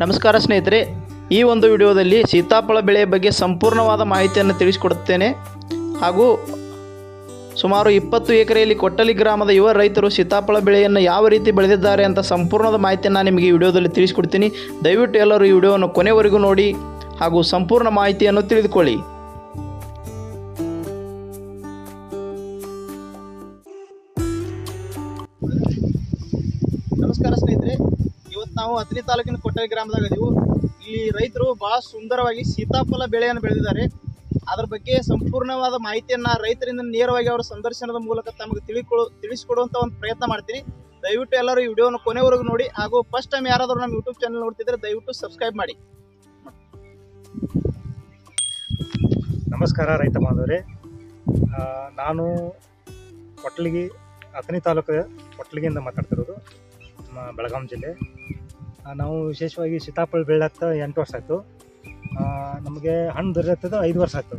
ನಮಸ್ಕಾರ ಸ್ನೇಹಿತರೆ, ಈ ಒಂದು ವಿಡಿಯೋದಲ್ಲಿ ಸೀತಾಫಲ ಬೆಳೆಯ ಬಗ್ಗೆ ಸಂಪೂರ್ಣವಾದ ಮಾಹಿತಿಯನ್ನು ತಿಳಿಸಿಕೊಡುತ್ತೇನೆ. ಹಾಗೂ ಸುಮಾರು ಇಪ್ಪತ್ತು ಎಕರೆಯಲ್ಲಿ ಕೊಟ್ಟಲಿ ಗ್ರಾಮದ ಯುವ ರೈತರು ಸೀತಾಫಲ ಬೆಳೆಯನ್ನು ಯಾವ ರೀತಿ ಬೆಳೆದಿದ್ದಾರೆ ಅಂತ ಸಂಪೂರ್ಣದ ಮಾಹಿತಿಯನ್ನು ನಿಮಗೆ ಈ ವಿಡಿಯೋದಲ್ಲಿ ತಿಳಿಸಿಕೊಡ್ತೀನಿ. ದಯವಿಟ್ಟು ಎಲ್ಲರೂ ಈ ವಿಡಿಯೋವನ್ನು ಕೊನೆವರೆಗೂ ನೋಡಿ ಹಾಗೂ ಸಂಪೂರ್ಣ ಮಾಹಿತಿಯನ್ನು ತಿಳಿದುಕೊಳ್ಳಿ. ನಮಸ್ಕಾರ ಸ್ನೇಹಿತರೆ. ನಾವು ಹತ್ತನೇ ತಾಲೂಕಿನ ಕೊಟ್ಟಳ್ಳಿ ಗ್ರಾಮದಾಗ ಇದೀವಿ. ಇಲ್ಲಿ ರೈತರು ಬಹಳ ಸುಂದರವಾಗಿ ಸೀತಾಫಲ ಬೆಳೆಯನ್ನು ಬೆಳೆದಿದ್ದಾರೆ. ಅದ್ರ ಬಗ್ಗೆ ಸಂಪೂರ್ಣವಾದ ಮಾಹಿತಿಯನ್ನು ರೈತರಿಂದ ನೇರವಾಗಿ ಅವರ ಸಂದರ್ಶನದ ಮೂಲಕ ತಮಗೆ ತಿಳಿಕೊಡು, ತಿಳಿಸಿಕೊಡುವಂತ ಒಂದು ಪ್ರಯತ್ನ ಮಾಡ್ತೀನಿ. ದಯವಿಟ್ಟು ಎಲ್ಲರೂ ಈ ವಿಡಿಯೋನ ಕೊನೆವರೆಗೂ ನೋಡಿ ಹಾಗೂ ಫಸ್ಟ್ ಟೈಮ್ ಯಾರಾದರೂ ನಮ್ಮ ಯೂಟ್ಯೂಬ್ ಚಾನಲ್ ನೋಡ್ತಿದ್ರೆ ದಯವಿಟ್ಟು ಸಬ್ಸ್ಕ್ರೈಬ್ ಮಾಡಿ. ನಮಸ್ಕಾರ ರೈತ ಮಾಧವರೇ. ನಾನು ಕೊಟ್ಲಿಗಿ, ಅಥಣಿ ತಾಲೂಕು ಕೊಟ್ಲಿಗಿಯಿಂದ ಮಾತಾಡ್ತಿರೋದು ನಮ್ಮ ಬೆಳಗಾಂ ಜಿಲ್ಲೆ. ನಾವು ವಿಶೇಷವಾಗಿ ಸೀತಾಫಲ ಬೆಳೆತ್ತ ಎಂಟು ವರ್ಷ ಆಯಿತು. ನಮಗೆ ಹಣ್ಣು ದೊರೆಯುತ್ತದ ಐದು ವರ್ಷ ಆಯಿತು.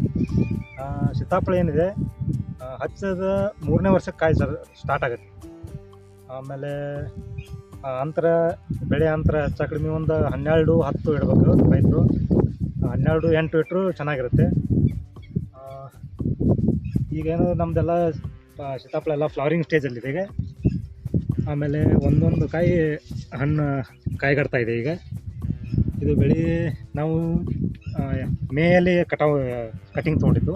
ಸೀತಾಫಲ ಏನಿದೆ ಹಚ್ಚದ ಮೂರನೇ ವರ್ಷಕ್ಕೆ ಕಾಯಿ ಸ್ಟಾರ್ಟ್ ಆಗುತ್ತೆ. ಆಮೇಲೆ ಅಂತರ, ಬೆಳೆ ಅಂತರ ಹೆಚ್ಚ ಕಡಿಮೆ ಒಂದು ಹನ್ನೆರಡು, ಹತ್ತು ಇಡಬೇಕು ರೈತರು. ಹನ್ನೆರಡು, ಎಂಟು ಇಟ್ಟರು ಚೆನ್ನಾಗಿರುತ್ತೆ. ಈಗೇನು ನಮ್ಮದೆಲ್ಲ ಸೀತಾಫಲ ಎಲ್ಲ ಫ್ಲವರಿಂಗ್ ಸ್ಟೇಜಲ್ಲಿದೆ ಈಗ. ಆಮೇಲೆ ಒಂದೊಂದು ಕಾಯಿ ಹಣ್ಣು ಕಾಯಿಗಡ್ತಾ ಇದೆ ಈಗ. ಇದು ಬೆಳೆ ನಾವು ಮೇಯಲ್ಲಿ ಕಟಾವು ಕಟಿಂಗ್ ತೊಗೊಂಡಿದ್ದು.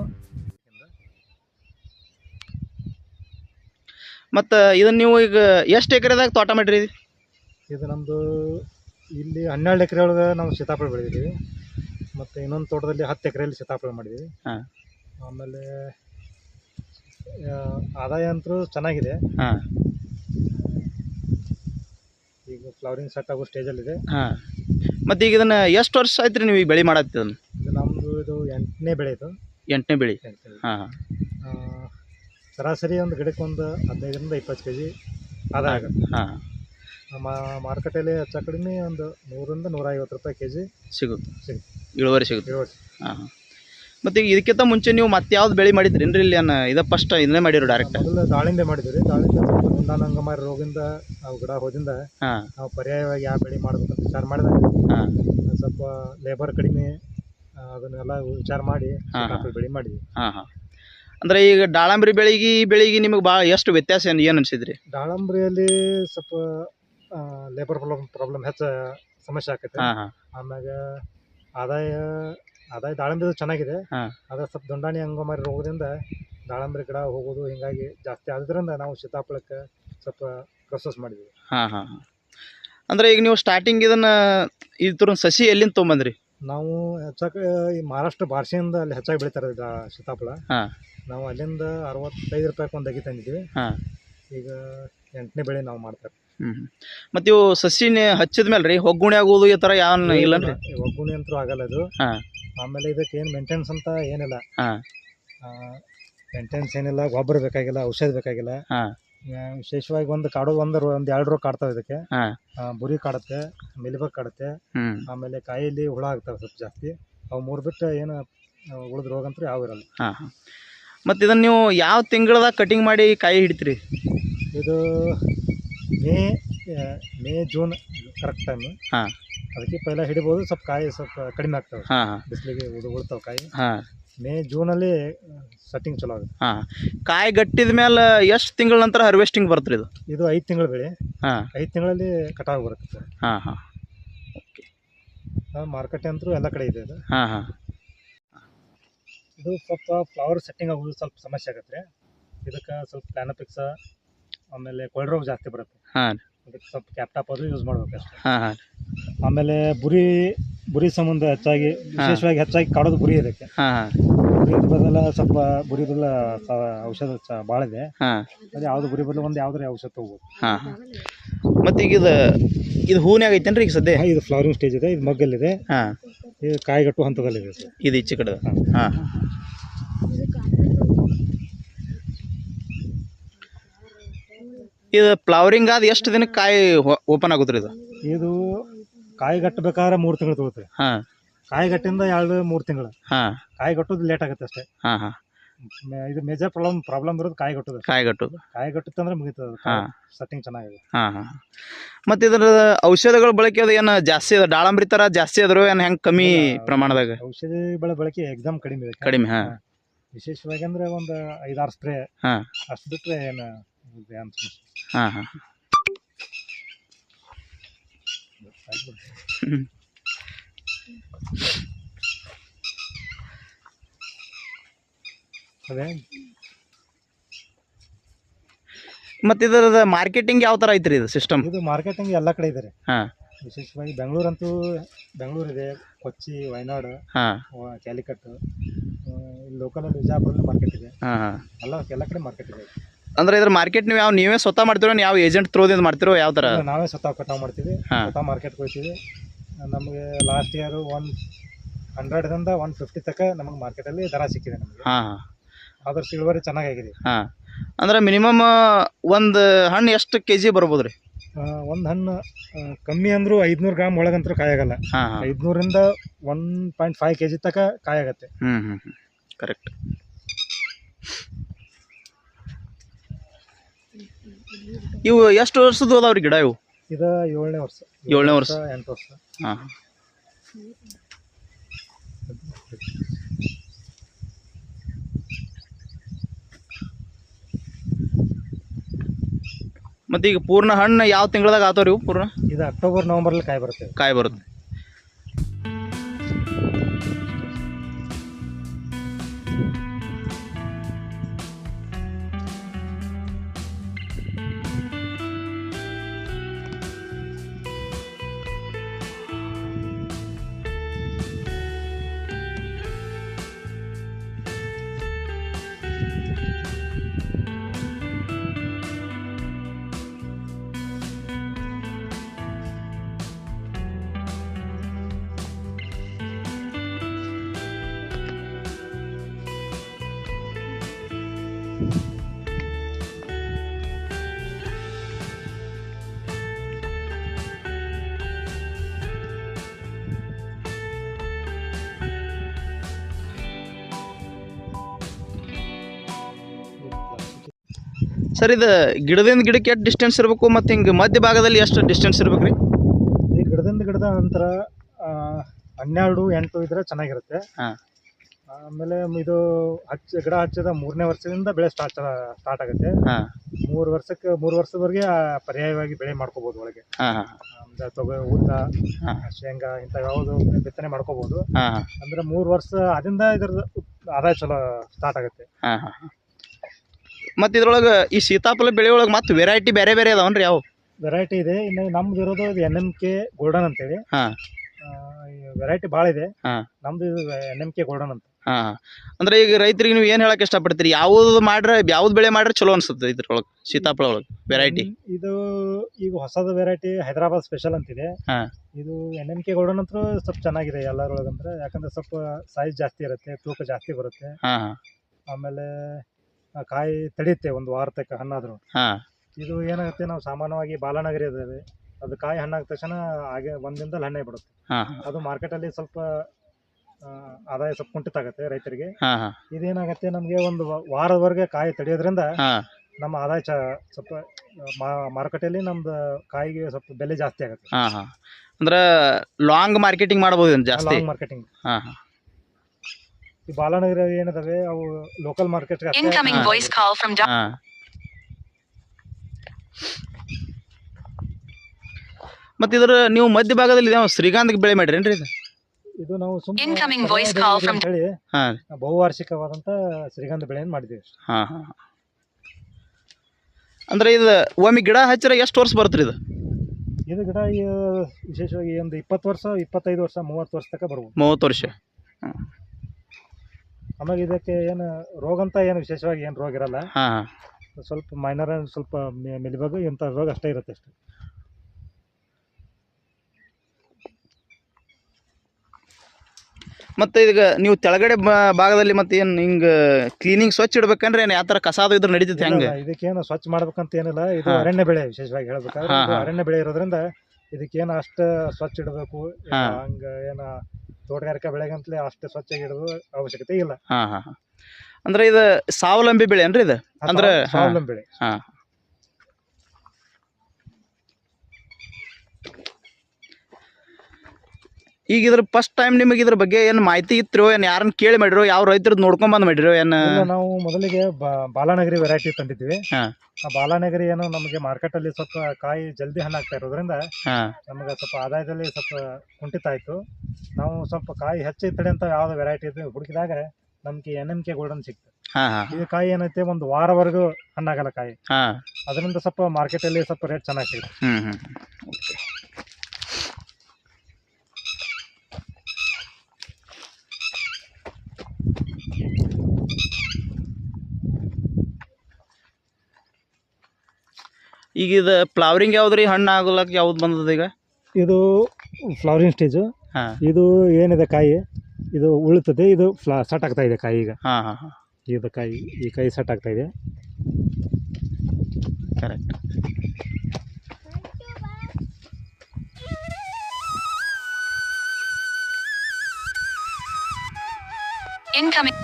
ಮತ್ತು ಇದನ್ನು ನೀವು ಈಗ ಎಷ್ಟು ಎಕರೆದಾಗ ತೋಟ ಮಾಡಿರಿ? ಇದು ನಮ್ಮದು ಇಲ್ಲಿ ಹನ್ನೆರಡು ಎಕರೆ ಒಳಗೆ ನಾವು ಸೀತಾಫಲ ಬೆಳೆದಿದ್ದೀವಿ. ಮತ್ತು ಇನ್ನೊಂದು ತೋಟದಲ್ಲಿ ಹತ್ತು ಎಕರೆಯಲ್ಲಿ ಸೀತಾಫಲ ಮಾಡಿದ್ದೀವಿ. ಹಾಂ. ಆಮೇಲೆ ಆದಾಯ ಅಂತೂ ಚೆನ್ನಾಗಿದೆ. ಹಾಂ. ಈಗ ಫ್ಲವರಿಂಗ್ ಸೆಟ್ ಆಗೋ ಸ್ಟೇಜಲ್ಲಿದೆ ಹಾಂ. ಮತ್ತು ಈಗ ಇದನ್ನು ಎಷ್ಟು ವರ್ಷ ಆಯ್ತು ರೀ ನೀವು ಈ ಬೆಳೆ ಮಾಡತ್ತಿದ್ದನ್ನು ಇದು ನಮ್ಮದು ಇದು ಎಂಟನೇ ಬೆಳೆ ಇದು. ಎಂಟನೇ ಬೆಳೆ. ಹಾಂ. ಆ, ಸರಾಸರಿ ಒಂದು ಗಿಡಕ್ಕೆ ಒಂದು ಹದಿನೈದರಿಂದ ಇಪ್ಪತ್ತು ಕೆ ಜಿ ಆದಾಯ ಆಗುತ್ತೆ. ಹಾಂ. ನಮ್ಮ ಮಾರುಕಟ್ಟೆಯಲ್ಲಿ ಹೆಚ್ಚು ಕಡಿಮೆ ಒಂದು ನೂರರಿಂದ ನೂರೈವತ್ತು ರೂಪಾಯಿ ಕೆ ಜಿ ಸಿಗುತ್ತೆ. ಸಿಗುತ್ತೆ. ಇಳುವರಿ ಸಿಗುತ್ತೆ. ಇಳುವರಿ ಹಾಂ ಹಾಂ. ಮತ್ತು ಈಗ ಇದಕ್ಕಿಂತ ಮುಂಚೆ ನೀವು ಮತ್ತೆ ಯಾವ್ದು ಬೆಳೆ ಮಾಡಿದ್ರಿ? ಏನ್ರಿ ಇಲ್ಲಿ ಅನ್ನ ಇದ ಫಸ್ಟ್ ಇದನ್ನೇ ಮಾಡಿರೋ ಡೈರೆಕ್ಟ್ ಮೊದಲು ದಾಳಿಂಬೆ ಮಾಡಿದ್ವಿ ರೀ. ದಾಳಿಂಬೆ ಸ್ವಲ್ಪ ಅಂಗಮಾರಿ ರೋಗಿಂದ ನಾವು ಗಿಡ ಹೋದಿಂದ ಹಾಂ. ನಾವು ಪರ್ಯಾಯವಾಗಿ ಯಾವ ಬೆಳೆ ಮಾಡ್ಬೇಕಂತ ವಿಚಾರ ಮಾಡಿದಾಗ ಹಾಂ. ಸ್ವಲ್ಪ ಲೇಬರ್ ಕಡಿಮೆ ಆ, ಅದನ್ನೆಲ್ಲ ವಿಚಾರ ಮಾಡಿ ಹಾ, ಹಾ. ಸೀತಾಫಲ ಬೆಳೆ ಮಾಡಿದ್ವಿ. ಅಂದ್ರೆ ಹಾಂ. ಅಂದರೆ ಈಗ ದಾಳಂಬ್ರಿ ಬೆಳೆಗೆ ಈ ಬೆಳೆಗೆ ನಿಮಗೆ ಭಾಳ ಎಷ್ಟು ವ್ಯತ್ಯಾಸ ಏನು ಏನು ಅನಿಸಿದ್ರಿ? ದಾಳಂಬ್ರಿಯಲ್ಲಿ ಸ್ವಲ್ಪ ಲೇಬರ್ ಪ್ರಾಬ್ಲಮ್ ಪ್ರಾಬ್ಲಮ್ ಹೆಚ್ಚು ಸಮಸ್ಯೆ ಆಕೈತಿ. ಹಾಂ ಹಾಂ. ಆಮ್ಯಾಗ ಆದಾಯ ಆದಾಯ ದಾಳಿಂಬೆ ಚೆನ್ನಾಗಿದೆ. ಹಾ. ಅದ ಸ್ವಲ್ಪ ದೊಂಡಾಣಿ ಅಂಗಮಾರಿ ರೋಗದಿಂದ ದಾಳಂಬ್ರಿ ಗಿಡ ಹೋಗೋದು ಹಿಂಗಾಗಿ ಜಾಸ್ತಿ ಆದ್ರಿಂದ ನಾವು ಸೀತಾಫಲಕ್ಕೆ ಸ್ವಲ್ಪ ಪ್ರೊಸೆಸ್ ಮಾಡಿದ್ವಿ. ಹಾಂ ಹಾಂ ಹಾಂ. ಅಂದರೆ ಈಗ ನೀವು ಸ್ಟಾರ್ಟಿಂಗ್ ಇದನ್ನು ಇದ್ರ ಸಸಿ ಎಲ್ಲಿಂದ ತೊಗೊಂಬಂದ್ರಿ? ನಾವು ಹೆಚ್ಚಾಗಿ ಈ ಮಹಾರಾಷ್ಟ್ರ ಭಾಷೆಯಿಂದ ಅಲ್ಲಿ ಹೆಚ್ಚಾಗಿ ಬೆಳಿತಾರೆ ಇದು ಸೀತಾಫಲ. ಹಾ. ನಾವು ಅಲ್ಲಿಂದ ಅರವತ್ತೈದು ರೂಪಾಯಿಗೆ ಒಂದು ಅಗಿ ತಂದಿದ್ವಿ. ಹಾ. ಈಗ ಎಂಟನೇ ಬೆಳೆ ನಾವು ಮಾಡ್ತಾರೆ ಹ್ಞೂ ಮತ್ತು ಇವು ಸಸಿನೇ ಹಚ್ಚಿದ ಮೇಲೆ ರೀ ಒಗ್ಗುಣಿ ಆಗೋದು ಈ ಥರ ಯಾವ ಇಲ್ಲ ಒಗ್ಗುಣಿ ಅಂತೂ ಆಗಲ್ಲ ಅದು. ಹಾ. ಆಮೇಲೆ ಇದಕ್ಕೆ ಏನು ಮೇಂಟೆನ್ಸ್ ಅಂತ ಏನಿಲ್ಲ. ಹಾ. ಮೇಂಟೆನ್ಸ್ ಏನಿಲ್ಲ ಗೊಬ್ಬರ ಬೇಕಾಗಿಲ್ಲ ಔಷಧ ಬೇಕಾಗಿಲ್ಲ. ಹಾ. ವಿಶೇಷವಾಗಿ ಒಂದು ಕಾಡೋದು ಒಂದು ಒಂದ್ ಎರಡು ರೋಗ ಕಾಡ್ತಾವ ಇದಕ್ಕೆ. ಆ, ಬುರಿ ಕಾಡುತ್ತೆ ಮಿಲಿಬಗ್ ಕಾಡುತ್ತೆ. ಹ್ಞೂ ಆಮೇಲೆ ಕಾಯಿಲಿ ಹುಳ ಆಗ್ತಾವೆ ಸ್ವಲ್ಪ ಜಾಸ್ತಿ. ಅವು ಮೂರು ಬಿಟ್ಟು ಏನು ಉಳಿದ ರೋಗ ಅಂತೂ ಯಾವ ಇರಲ್ಲ. ಹಾಂ ಹಾಂ. ಮತ್ತು ಇದನ್ನು ನೀವು ಯಾವ ತಿಂಗಳದಾಗ ಕಟಿಂಗ್ ಮಾಡಿ ಕಾಯಿ ಹಿಡಿತೀರಿ? ಇದು May May June correct time ಹಾಂ. ಅದಕ್ಕೆ ಪೈಲ ಹಿಡಿಬೋದು ಸ್ವಲ್ಪ ಕಾಯಿ ಸ್ವಲ್ಪ ಕಡಿಮೆ ಆಗ್ತವೆ. ಹಾಂ ಹಾಂ. ಬಿಸಿಲಿಗೆ ಉಳು ಉಳ್ತಾವೆ ಕಾಯಿ. ಹಾಂ. ಮೇ ಜೂನಲ್ಲಿ ಸೆಟ್ಟಿಂಗ್ ಚಲೋ ಆಗುತ್ತೆ. ಹಾಂ. ಕಾಯಿ ಗಟ್ಟಿದ ಮೇಲೆ ಎಷ್ಟು ತಿಂಗಳ ನಂತರ ಹಾರ್ವೆಸ್ಟಿಂಗ್ ಬರುತ್ತೆ ಇದು? ಇದು ಐದು ತಿಂಗಳ ಬೆಳೆ. ಹಾಂ. ಐದು ತಿಂಗಳಲ್ಲಿ ಕಟಾವು ಬರುತ್ತೆ. ಸರ್ ಹಾಂ. ಹಾಂ ಮಾರ್ಕೆಟ್ ಅಂತೂ ಎಲ್ಲ ಕಡೆ ಇದೆ ಇದು ಹಾಂ ಹಾಂ. ಇದು ಸ್ವಲ್ಪ ಫ್ಲವರ್ ಸೆಟ್ಟಿಂಗ್ ಆಗೋದು ಸ್ವಲ್ಪ ಸಮಸ್ಯೆ ಆಗುತ್ತೆ ಇದಕ್ಕೆ ಸ್ವಲ್ಪ ಪ್ಲಾನಪಿಕ್ಸ ಆಮೇಲೆ ಕೊಳ್ರೋಗ ಜಾಸ್ತಿ ಬರುತ್ತೆ. ಹಾಂ. ಅದಕ್ಕೆ ಸ್ವಲ್ಪ ಕ್ಯಾಪ್ಟಾಪ್ ಆದ್ರೂ ಯೂಸ್ ಮಾಡ್ಬೇಕು ಅಷ್ಟೇ ಹಾಂ ಹಾಂ. ಆಮೇಲೆ ಬುರಿ ಬುರಿ ಸಂಬಂಧ ಹೆಚ್ಚಾಗಿ ವಿಶೇಷವಾಗಿ ಹೆಚ್ಚಾಗಿ ಕಾಡೋದು ಬುರಿ ಇದಕ್ಕೆ ಹಾಂ ಹಾಂ. ಬುರಿ ಬದಲ ಸ್ವಲ್ಪ ಬುರಿ ಬದಲ ಔಷಧ ಚ- ಭಾಳ ಇದೆ. ಹಾಂ. ಅದು ಯಾವ್ದು ಬುರಿ ಬದಲು ಒಂದು ಯಾವ್ದಾರ ಔಷಧ ತಗೋಬೋದು. ಹಾಂ. ಹಾಂ ಮತ್ತು ಈಗ ಇದು ಇದು ಹೂನ್ಯಾಗ ಐತೇನ್ರಿ ಈಗ ಸದ್ಯ? ಇದು ಫ್ಲವರಿಂಗ್ ಸ್ಟೇಜ್ ಇದೆ ಇದು ಮಗ್ಗಲ್ಲಿದೆ. ಹಾಂ. ಇದು ಕಾಯಿಗಟ್ಟು ಹಂತದಲ್ಲಿದೆ ಸರ್. ಇದು ಈಚೆ ಕಡೆ. ಹಾಂ. ಹಾಂ. ಇದು ಫ್ಲವರಿಂಗ್ ಆದ ಎಷ್ಟು ದಿನಕ್ಕೆ ಕಾಯಿ ಓಪನ್ ಆಗುತ್ತೆ ಇದು? ಇದು ಕಾಯಿ ಕಟ್ಟಬೇಕಾದ್ರೆ ಮೂರು ತಿಂಗಳು ತಗೋತೀವಿ ಹಾಂ. ಕಾಯಿ ಗಟ್ಟಿಂದ ಎರಡು ಮೂರು ತಿಂಗಳು. ಹಾಂ. ಕಾಯಿ ಕಟ್ಟೋದು ಲೇಟ್ ಆಗುತ್ತೆ ಅಷ್ಟೇ. ಹಾಂ ಹಾಂ. ಮೆ- ಇದು ಮೇಜರ್ ಪ್ರಾಬ್ಲಮ್ ಪ್ರಾಬ್ಲಮ್ ಇರೋದು ಕಾಯಿ ಕಟ್ಟೋದು ಕಾಯಿ ಕಟ್ಟೋದು ಕಾಯಿ ಕಟ್ಟುತ್ತಂದ್ರೆ ಮುಗೀತದ ಹಾಂ. ಸೆಟ್ಟಿಂಗ್ ಚೆನ್ನಾಗಿದೆ. ಹಾಂ ಹಾಂ. ಮತ್ತು ಇದರ ಔಷಧಗಳ ಬಳಕೆ ಅದು ಏನು ಜಾಸ್ತಿ ಅದ? ದಾಳಂಬ್ರಿ ಥರ ಜಾಸ್ತಿ ಆದರೂ ಏನು ಹೆಂಗೆ ಕಮ್ಮಿ ಇಲ್ಲ, ಪ್ರಮಾಣದಾಗ? ಔಷಧಿ ಬೆಳೆ ಬಳಕೆ ಎಕ್ಸಾಮ್ ಕಡಿಮೆ ಇದೆ. ಕಡಿಮೆ ಹಾಂ. ವಿಶೇಷವಾಗಿ ಅಂದ್ರೆ ಒಂದು ಐದಾರು ಸ್ಪ್ರೇ ಹಾ. ಅಷ್ಟು ಬಿಟ್ರೆ ಏನು ಹಾಂ ಹಾಂ. ಮತ್ತೆ ಇದರದ ಮಾರ್ಕೆಟಿಂಗ್ ಯಾವ ಥರ ಐತ್ರಿ ಇದು ಸಿಸ್ಟಮ್ ಇದು ಮಾರ್ಕೆಟಿಂಗ್ ಎಲ್ಲ ಕಡೆ ಇದೆ ರೀ ಹಾಂ. ವಿಶೇಷವಾಗಿ ಬೆಂಗಳೂರಂತೂ ಬೆಂಗಳೂರು ಇದೆ ಕೊಚ್ಚಿ ವಯನಾಡು ಹಾಂ. ಕ್ಯಾಲಿಕಟ್ಟು ಕ್ಯಾಲಿಕಟ್ ಲೋಕಲಲ್ಲಿ ವಿಜಯಪುರದಲ್ಲಿ ಮಾರ್ಕೆಟ್ ಇದೆ. ಹಾಂ ಹಾಂ. ಎಲ್ಲ ಎಲ್ಲ ಕಡೆ ಮಾರ್ಕೆಟ್ ಇದೆ. ಅಂದ್ರೆ ಇದ್ರ ಮಾರ್ಕೆಟ್ ನೀವು ಯಾವ ನೀವೇ ಸ್ವತಃ ಮಾಡ್ತಿರೋ ಯಾವ ಏಜೆಂಟ್ ತ್ರೋದಿಂದ ಮಾಡ್ತಿರೋ ಯಾವ ತರ? ನಾವೇ ಸ್ವತಃ ಕಟಾವು ಮಾಡ್ತೀವಿ. ಮಾರ್ಕೆಟ್ ಹೋಗ್ತೀವಿ. ನಮಗೆ ಲಾಸ್ಟ್ ಇಯರ್ ಒನ್ ಹಂಡ್ರೆಡ್ದಿಂದ ಒನ್ ಫಿಫ್ಟಿ ತನಕ ನಮಗೆ ಮಾರ್ಕೆಟಲ್ಲಿ ದರ ಸಿಕ್ಕಿದೆ ನಮಗೆ. ಹಾಂ ಹಾಂ. ಅದ್ರ ಇಳುವರಿ ಚೆನ್ನಾಗಿದೆ ಹಾಂ. ಅಂದ್ರೆ ಮಿನಿಮಮ್ ಒಂದು ಹಣ್ಣು ಎಷ್ಟು ಕೆ ಜಿ ಬರ್ಬೋದ್ರಿ? ರೀ ಒಂದು ಹಣ್ಣು ಆ, ಕಮ್ಮಿ ಅಂದರೂ ಐದುನೂರು ಗ್ರಾಮ್ ಒಳಗಂತೂ ಕಾಯಾಗಲ್ಲ. ಐದ್ನೂರಿಂದ ಹಾಂ. ಐದುನೂರಿಂದ one point five K G ತನಕ ಕಾಯಾಗತ್ತೆ. ಹ್ಞೂ ಹ್ಞೂ ಹ್ಞೂ ಕರೆಕ್ಟ್ ಇವು ಎಷ್ಟು ವರ್ಷದ್ದು ಅದಾವ್ರಿ ಗಿಡ ಇವು? ಇದು ಏಳನೇ ವರ್ಷ. ಏಳನೇ ವರ್ಷ. ಎಂಟು ವರ್ಷ. ಹಾಂ. ಮತ್ತು ಈಗ ಪೂರ್ಣ ಹಣ್ಣು ಯಾವ ತಿಂಗಳದಾಗ ಆತಾವ್ರಿ ಇವು ಪೂರ್ಣ? ಇದು ಅಕ್ಟೋಬರ್ ನವಂಬರಲ್ಲಿ ಕಾಯಿ ಬರುತ್ತೆ. ಕಾಯಿ ಬರುತ್ತೆ. ಸರ್ ಇದು ಗಿಡದಿಂದ ಗಿಡಕ್ಕೆ ಎಷ್ಟು ಡಿಸ್ಟೆನ್ಸ್ ಇರಬೇಕು ಮತ್ತು ಹಿಂಗೆ ಮಧ್ಯ ಭಾಗದಲ್ಲಿ ಎಷ್ಟು ಡಿಸ್ಟೆನ್ಸ್ ಇರ್ಬೇಕು ರೀ ಈ ಗಿಡದಿಂದ ಗಿಡದ ಅಂತರ ಹನ್ನೆರಡು ಎಂಟು ಇದ್ರೆ ಚೆನ್ನಾಗಿರುತ್ತೆ. ಹಾ. ಆಮೇಲೆ ಇದು ಹಚ್ಚ ಗಿಡ ಹಚ್ಚಿದ ಮೂರನೇ ವರ್ಷದಿಂದ ಬೆಳೆ ಸ್ಟಾರ್ಟ್ ಸ್ಟಾರ್ಟ್ ಆಗುತ್ತೆ. ಹಾಂ. ಮೂರು ವರ್ಷಕ್ಕೆ ಮೂರು ವರ್ಷದವರೆಗೆ ಆ, ಪರ್ಯಾಯವಾಗಿ ಬೆಳೆ ಮಾಡ್ಕೋಬಹುದು ಒಳಗೆ. ಹಾಂ ಹಾಂ ಅಂದ್ರೆ ತೊಗರಿ ಉದ್ದ ಹಾ. ಶೇಂಗಾ ಇಂಥ ಯಾವುದು ಬಿತ್ತನೆ ಮಾಡ್ಕೋಬಹುದು ಹಾಂ ಅಂದ್ರೆ ಮೂರು ವರ್ಷ ಅದರಿಂದ ಇದ್ರದ್ದು ಆದಾಯ ಚಲೋ ಸ್ಟಾರ್ಟ್ ಆಗುತ್ತೆ. ಹಾಂ ಹಾಂ. ಮತ್ತು ಇದ್ರೊಳಗೆ ಈ ಸೀತಾಫಲ ಬೆಳೆ ಒಳಗೆ ಮತ್ತೆ ವೆರೈಟಿ ಬೇರೆ ಬೇರೆ ಅದಾವನ್ರಿ ಯಾವ? ವೆರೈಟಿ ಇದೆ. ಇನ್ನು ನಮ್ದು ಇರೋದು ಎನ್ ಎಂ ಕೆ ಗೋಲ್ಡನ್ ಅಂತೇಳಿ. ಹಾಂ. ವೆರೈಟಿ ಭಾಳ ಇದೆ. ಹಾಂ. ನಮ್ದು ಎನ್ ಎಂ ಕೆ ಗೋಲ್ಡನ್ ಅಂತ. ಹಾಂ ಅಂದ್ರೆ ಈಗ ರೈತರಿಗೆ ನೀವು ಏನು ಹೇಳಕ್ಕೆ ಇಷ್ಟಪಡ್ತೀರಿ? ಯಾವ್ದು ಮಾಡ್ರೆ ಯಾವ್ದು ಬೆಳೆ ಮಾಡ್ರೆ ಚಲೋ ಅನ್ಸುತ್ತೆ ಇದ್ರೊಳಗೆ ಸೀತಾಫಲ ಒಳಗೆ ವೆರೈಟಿ ಇದು ಈಗ ಹೊಸದ ವೆರೈಟಿ ಹೈದರಾಬಾದ್ ಸ್ಪೆಷಲ್ ಅಂತಿದೆ. ಹಾಂ. ಇದು ಎನ್ ಎಂ ಕೆ ಗೋಲ್ಡನ್ ಅಂತೂ ಸ್ವಲ್ಪ ಚೆನ್ನಾಗಿದೆ ಎಲ್ಲರೊಳಗಂದ್ರೆ. ಯಾಕಂದ್ರೆ ಸ್ವಲ್ಪ ಸೈಜ್ ಜಾಸ್ತಿ ಇರುತ್ತೆ ತೂಕ ಜಾಸ್ತಿ ಬರುತ್ತೆ. ಹಾಂ. ಆಮೇಲೆ ಕಾಯಿ ತಡೆಯುತ್ತೆ ಒಂದು ವಾರ ತಕ್ಕ ಹಣ್ಣಾದ್ರು. ಹಾಂ. ಇದು ಏನಾಗುತ್ತೆ ನಾವು ಸಾಮಾನ್ಯವಾಗಿ ಬಾಲನಗರಿ ಇದ್ದೇವೆ. ಅದು ಕಾಯಿ ಹಣ್ಣಾದ ತಕ್ಷಣ ಹಾಗೆ ಒಂದಿನದಲ್ಲಿ ಹಣ್ಣೇ ಬಿಡುತ್ತೆ. ಅದು ಅದು ಮಾರ್ಕೆಟಲ್ಲಿ ಸ್ವಲ್ಪ ಆ, ಆದಾಯ ಸ್ವಲ್ಪ ಕುಂಠಿತ ಆಗುತ್ತೆ ರೈತರಿಗೆ. ಹಾ ಹಾ. ಇದೇನಾಗುತ್ತೆ ನಮಗೆ ಒಂದು ವ- ವಾರದವರೆಗೆ ಕಾಯಿ ತಡೆಯೋದ್ರಿಂದ ಹಾಂ. ನಮ್ಮ ಆದಾಯ ಚ ಸ್ವಲ್ಪ ಮಾರುಕಟ್ಟೆಯಲ್ಲಿ ನಮ್ದು ಕಾಯಿಗೆ ಸ್ವಲ್ಪ ಬೆಲೆ ಜಾಸ್ತಿ ಆಗುತ್ತೆ. ಹಾ ಹಾಂ. ಅಂದ್ರೆ ಲಾಂಗ್ ಮಾರ್ಕೆಟಿಂಗ್ ಮಾಡಬಹುದು ಜಾಸ್ತಿ? ಲಾಂಗ್ ಮಾರ್ಕೆಟಿಂಗ್ ಹಾ ಹಾಂ. ಈ ಬಾಲನಗರ ಏನದಾವೆ? ಅವು local market Incoming Ah. voice call from Dr. ಹಾಂ. ಮತ್ತು ಇದ್ರ ನೀವು ಮಧ್ಯ ಭಾಗದಲ್ಲಿ ಇದಾವ ಶ್ರೀಗಂಧಕ್ಕೆ ಬೆಳೆ ಮಾಡಿರೇನ್ರಿ ಇದು? ಇದು ನಾವು ಸುಮ್ನೆ Incoming voice call from- ಹೇಳಿ ಹಾಂ. ಬಹುವಾರ್ಷಿಕವಾದಂತ ಶ್ರೀಗಂಧ ಬೆಳೆಯನ್ನು ಮಾಡಿದ್ದೀವಿ ಹಾಂ ಹಾಂ ಅಂದ್ರೆ ಇದು ಒಮ್ಮೆ ಗಿಡ ಹಚ್ಚಿರ ಎಷ್ಟು ವರ್ಷ ಬರುತ್ತೆ ಇದು? ಇದು ಗಿಡ ಈ ವಿಶೇಷವಾಗಿ ಒಂದು ಇಪ್ಪತ್ತು ವರ್ಷ ಇಪ್ಪತ್ತೈದು ವರ್ಷ ಮೂವತ್ತು ವರ್ಷ ತನಕ ಬರ್ಬೋದು ಮೂವತ್ತು ವರ್ಷ. ಆಮೇಲೆ ಇದಕ್ಕೆ ಏನು ರೋಗ ಅಂತ ಏನು ವಿಶೇಷವಾಗಿ ಏನು ರೋಗ ಇರಲ್ಲ. ಹಾಂ. ಸ್ವಲ್ಪ ಮೈನರ್ ಸ್ವಲ್ಪ ಮಿಲಿಬಗ್ ಇಂಥ ರೋಗ ಅಷ್ಟೇ ಇರುತ್ತೆ ಅಷ್ಟೇ. ಮತ್ತೆ ಈಗ ನೀವು ತೆಳಗಡೆ ಬ- ಭಾಗದಲ್ಲಿ ಮತ್ತೆ ಏನು ಹಿಂಗೆ ಕ್ಲೀನಿಂಗ್ ಸ್ವಚ್ಛ ಇಡ್ಬೇಕಂದ್ರೆ ಏನು ಯಾವ ಥರ ಕಸ ಅದು ಇದ್ರೆ ನಡೀತೈತೆ ಹೆಂಗೆ? ಇದಕ್ಕೇನು ಸ್ವಚ್ಛ ಮಾಡ್ಬೇಕಂತ ಏನಿಲ್ಲ. ಇದು ಹಾ. ಅರಣ್ಯ ಬೆಳೆ ವಿಶೇಷವಾಗಿ ಹೇಳ್ಬೇಕಾದ್ರೆ ಹಾ, ಇದು ಹಾ. ಅರಣ್ಯ ಬೆಳೆ ಇರೋದ್ರಿಂದ ಇದಕ್ಕೇನು ಅಷ್ಟು ಸ್ವಚ್ಛ ಇಡಬೇಕು? ಹಾ. ಹಂಗ ಏನ ತೋಟಗಾರಿಕಾ ಬೆಳೆಗಂತಲೇ ಅಷ್ಟು ಸ್ವಚ್ಛಾಗಿ ಇಡೋದು ಅವಶ್ಯಕತೆ ಇಲ್ಲ. ಹಾ ಹಾ ಹಾಂ. ಅಂದ್ರೆ ಇದು ಸ್ವಾವಲಂಬಿ ಬೆಳೆ ಏನ್ರಿ ಇದು? ಅಂದ್ರೆ. ಸ್ವಾವಲಂಬಿ ಬೆಳೆ. ಹಾಂ. ಈಗ ಇದ್ರ ಫಸ್ಟ್ ಟೈಮ್ ನಿಮಗೆ ಇದ್ರ ಬಗ್ಗೆ ಏನು ಮಾಹಿತಿ ಇತ್ತು ಏನ್ ಯಾರನ್ನ ಕೇಳಿ ಮಾಡಿರೋ ಯಾವ ರೈತರದ್ದು ಬಂದ್ ಮಾಡಿರೋ ಏನು? ಇಲ್ಲ, ನಾವು ಮೊದಲಿಗೆ ಬ- ಬಾಲಾನಗರಿ ವೆರೈಟಿ ತಂದಿದ್ವಿ. ಹಾ. ಆ ಬಾಲಾನಗರಿ ಏನು ನಮಗೆ ಮಾರ್ಕೆಟ್ ಅಲ್ಲಿ ಸ್ವಲ್ಪ ಕಾಯಿ ಜಲ್ದಿ ಹಣ್ಣಾಗ್ತಾ ಇರೋದ್ರಿಂದ ಹಾ. ನಮಗೆ ಸ್ವಲ್ಪ ಆದಾಯದಲ್ಲಿ ಸ್ವಲ್ಪ ಕುಂಠಿತ ಆಯ್ತು. ನಾವು ಸ್ವಲ್ಪ ಕಾಯಿ ಹೆಚ್ಚು ತಡೆ ಅಂತ ಯಾವ್ದು ವೆರೈಟಿ ಹುಡುಕಿದಾಗ ನಮ್ಗೆ ಎನ್ ಎಂ ಕೆ ಗೋಲ್ಡನ್ ಸಿಕ್ತು. ಹಾ ಹಾಂ. ಇದು ಕಾಯಿ ಏನೈತೆ ಒಂದು ವಾರವರೆಗೂ ಹಣ್ಣಾಗಲ್ಲ ಕಾಯಿ. ಹಾ. ಅದರಿಂದ ಸ್ವಲ್ಪ ಮಾರ್ಕೆಟ್ ಅಲ್ಲಿ ಸ್ವಲ್ಪ ರೇಟ್ ಚೆನ್ನಾಗಿ ಸಿಗುತ್ತೆ. ಓಕೆ ಈಗ ಇದು ಫ್ಲವರಿಂಗ್ ಯಾವ್ದು ರೀ ಹಣ್ಣು ಆಗಲಕ್ಕೆ ಯಾವ್ದು ಬಂದದ ಈಗ? ಇದು ಫ್ಲವರಿಂಗ್ ಸ್ಟೇಜು ಹಾಂ. ಇದು ಏನಿದೆ ಕಾಯಿ? ಇದು ಉಳಿತದೆ ಇದು ಫ್ಲಾ ಸಟ್ ಆಗ್ತಾ ಇದೆ ಕಾಯಿ ಈಗ. ಹಾಂ ಹಾಂ ಹಾಂ. ಇದು ಕಾಯಿ ಈ ಕಾಯಿ ಸಟ್ ಆಗ್ತಾ ಇದೆ. Correct Incoming.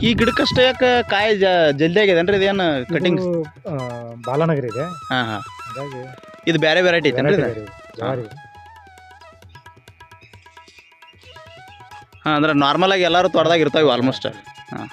ಈ ಗಿಡಕ್ಕಷ್ಟೇ ಯಾಕೆ ಕಾಯಿ ಜ ಜಲ್ದಿ ಆಗಿದೆ ಅಂದ್ರೆ ಇದೇನು ಕಟಿಂಗ್ ಬಾಲನಗರ ಆ, ಬಾಲಾನಗರಿ ಇದೆ. ಹಾಂ ಹಾಂ. ಹಾಗಾಗಿ ಇದು ಬೇರೆ ವೆರೈಟಿ ಐತೆ ಇದೆ, ಜವಾರಿ ಹಾಂ ಅಂದ್ರೆ ನಾರ್ಮಲ್ ಆಗಿ ಎಲ್ಲರೂ ತೋಟದಾಗ ಇರ್ತಾವೆ ಆಲ್ಮೋಸ್ಟ್ ಹಾಂ.